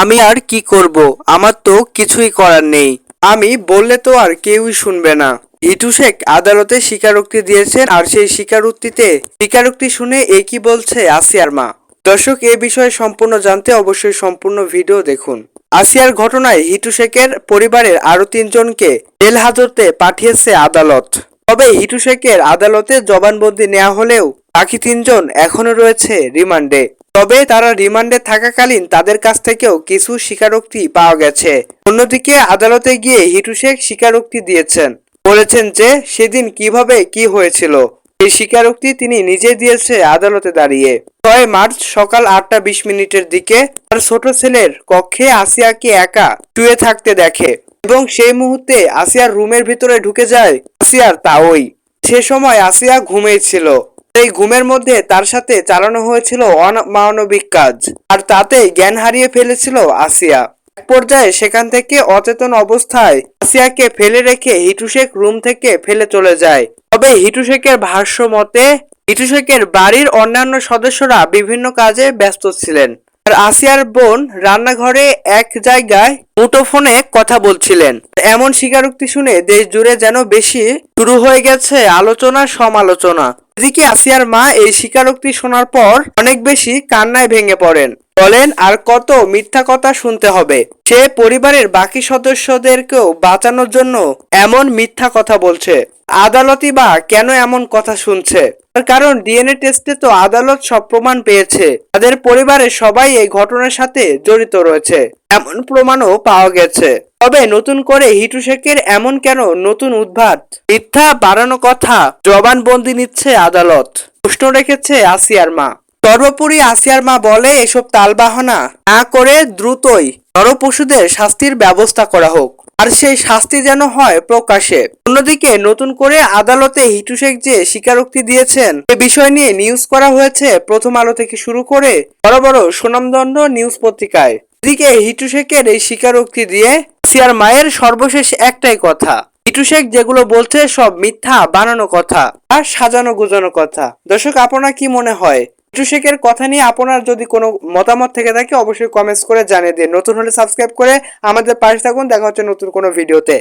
আমি আর কি করব? আমার তো কিছুই করার নেই। আমি বললে তো আর কেউই শুনবে না। হিটু শেখ আদালতে স্বীকারোক্তি দিয়েছেন আর সেই স্বীকারোক্তিতে স্বীকারোক্তি শুনে এ কি বলছে আসিয়ার মা? দর্শক, এ বিষয়ে সম্পূর্ণ জানতে অবশ্যই সম্পূর্ণ ভিডিও দেখুন। আসিয়ার ঘটনায় হিটু শেখের পরিবারের আরও তিনজনকে জেল হাজতে পাঠিয়েছে আদালত। তবে হিটু শেখের আদালতে জবানবন্দি নেওয়া হলেও বাকি তিনজন এখনও রয়েছে রিমান্ডে। তবে তারা রিমান্ডে থাকাকালীন তাদের কাছ থেকেও কিছু স্বীকারোক্তি পাওয়া গেছে। অন্যদিকে আদালতে গিয়ে হিটু শেখ স্বীকারোক্তি দিয়েছেন। বলেছেন যে, সেদিন কীভাবে কি হয়েছিল এই স্বীকারোক্তি তিনি নিজে দিয়েছে আদালতে দাঁড়িয়ে। ছয় মার্চ সকাল আটটা বিশ মিনিটের দিকে তার ছোট ছেলের কক্ষে আসিয়াকে একা শুয়ে থাকতে দেখে এবং সেই মুহূর্তে আসিয়ার রুমের ভিতরে ঢুকে যায় আসিয়ার তাওই। সে সময় আসিয়া ঘুমিয়েছিল এই ঘুমের মধ্যে তার সাথে চালানো হয়েছিল অমানবিক কাজ, আর তাতে জ্ঞান হারিয়ে ফেলেছিল আসিয়া। এক পর্যায়ে সেখান থেকে অচেতন অবস্থায় আসিয়াকে ফেলে রেখে হিটুশেক রুম থেকে ফেলে চলে যায়। তবে হিটুশেকের ভাষ্য মতে হিটুশেকের বাড়ির অন্যান্য সদস্যরা বিভিন্ন কাজে ব্যস্ত ছিলেন। আসিয়ার বোন রান্নাঘরে এক জায়গায় মুঠোফোনে কথা বলছিলেন। এমন স্বীকারোক্তি শুনে দেশ জুড়ে যেন বেশি শুরু হয়ে গেছে আলোচনা সমালোচনা। এদিকে আসিয়ার মা এই স্বীকারোক্তি শোনার পর অনেক বেশি কান্নায় ভেঙে পড়েন। বলেন, আর কত মিথ্যা কথা শুনতে হবে। সে পরিবারের বাকি সদস্যদেরকেও বাঁচানোর জন্য এমন মিথ্যা কথা বলছে। আদালতই বা কেন এমন কথা শুনছে? তার কারণ ডিএনএ টেস্টে তো আদালত সব প্রমাণ পেয়েছে। তাদের পরিবারের সবাই এই ঘটনার সাথে জড়িত রয়েছে। এমন প্রমাণও পাওয়া গেছে। তবে নতুন করে হিটু শেখের এমন কেন নতুন উদ্ভাত? মিথ্যা বাড়ানো কথা জবানবন্দি নিচ্ছে আদালত। প্রশ্ন রেখেছে আসিয়ার মা। সর্বোপরি আসিয়ার মা বলে এসব তালবাহানা না করে দ্রুতই নরপশুদের শাস্তির ব্যবস্থা করা হোক। আর সেই শাস্তি যেন হয় প্রকাশে। অন্যদিকে নতুন করে আদালতে হিটু শেখ যে স্বীকারোক্তি দিয়েছেন, এ বিষয় নিয়ে নিউজ করা হয়েছে প্রথম আলো থেকে শুরু করে বড় বড় সুনামদণ্ড নিউজ পত্রিকায়। এদিকে হিটু শেখের এই স্বীকারোক্তি দিয়ে সিয়ার মায়ের সর্বশেষ একটাই কথা, হিটু শেখ যেগুলো বলছে সব মিথ্যা, বানানো কথা আর সাজানো গুজানো কথা। দর্শক, আপনার কি মনে হয়? শেখের কথা নিয়ে আপনার যদি কোনো মতামত থেকে থাকে, অবশ্যই কমেন্টস করে জানিয়ে দিন। নতুন হলে সাবস্ক্রাইব করে আমাদের পাশে থাকুন। দেখা হচ্ছে নতুন কোনো ভিডিওতে